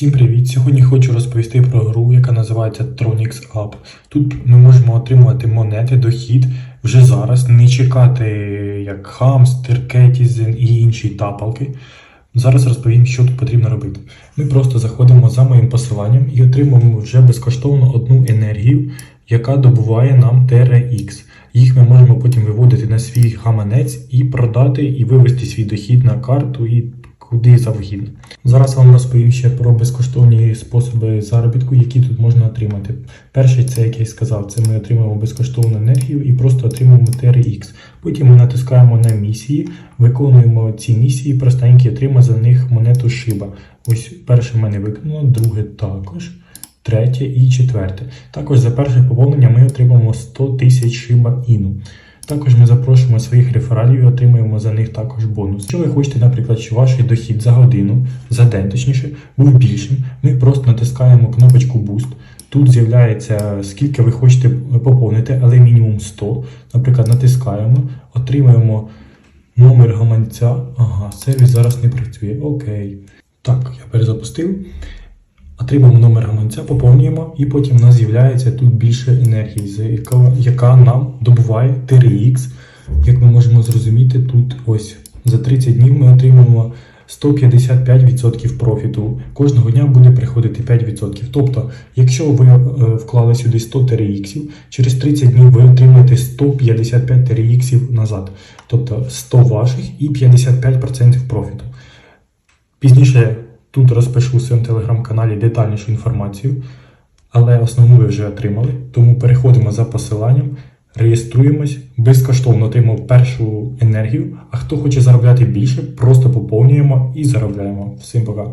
Всім привіт! Сьогодні хочу розповісти про гру, яка називається Tronix Up. Тут ми можемо отримувати монети, дохід вже зараз, не чекати як Hamster, Catizen і інші тапалки. Зараз розповім, що тут потрібно робити. Ми просто заходимо за моїм посиланням і отримуємо вже безкоштовно одну енергію, яка добуває нам TRX. Їх ми можемо потім виводити на свій гаманець і продати, і вивести свій дохід на карту і куди завгідно. Зараз вам розповім ще про безкоштовні способи заробітку, які тут можна отримати. Перший, це як я й сказав, це ми отримуємо безкоштовну енергію і просто отримуємо TRX. Потім ми натискаємо на місії, виконуємо ці місії, простенькі, отримуємо за них монету шиба. Ось перше в мене виконано, друге також. Третє і четверте. Також за перше поповнення ми отримаємо 100 тисяч шиба іну. Також ми запрошуємо своїх рефералів і отримуємо за них також бонус. Якщо ви хочете, наприклад, що ваш дохід за годину, за день точніше, був більшим, ми просто натискаємо кнопочку Boost. Тут з'являється скільки ви хочете поповнити, але мінімум 100. Наприклад, натискаємо, отримуємо номер гаманця. Ага, сервіс зараз не працює. Окей. Так, я перезапустив. Отримаємо номер гаманця, поповнюємо, і потім у нас з'являється тут більше енергії, яка, яка нам добуває 3х. Як ми можемо зрозуміти, тут ось за 30 днів ми отримуємо 155% профіту. Кожного дня буде приходити 5%. Тобто, якщо ви е, вклали сюди 100 TRX, через 30 днів ви отримаєте 155 TRX назад. Тобто 100 ваших і 55% профіту. Пізніше тут розпишу у своєму телеграм-каналі детальнішу інформацію, але основну ви вже отримали. Тому переходимо за посиланням, реєструємось, безкоштовно отримав першу енергію. А хто хоче заробляти більше, просто поповнюємо і заробляємо. Всім пока.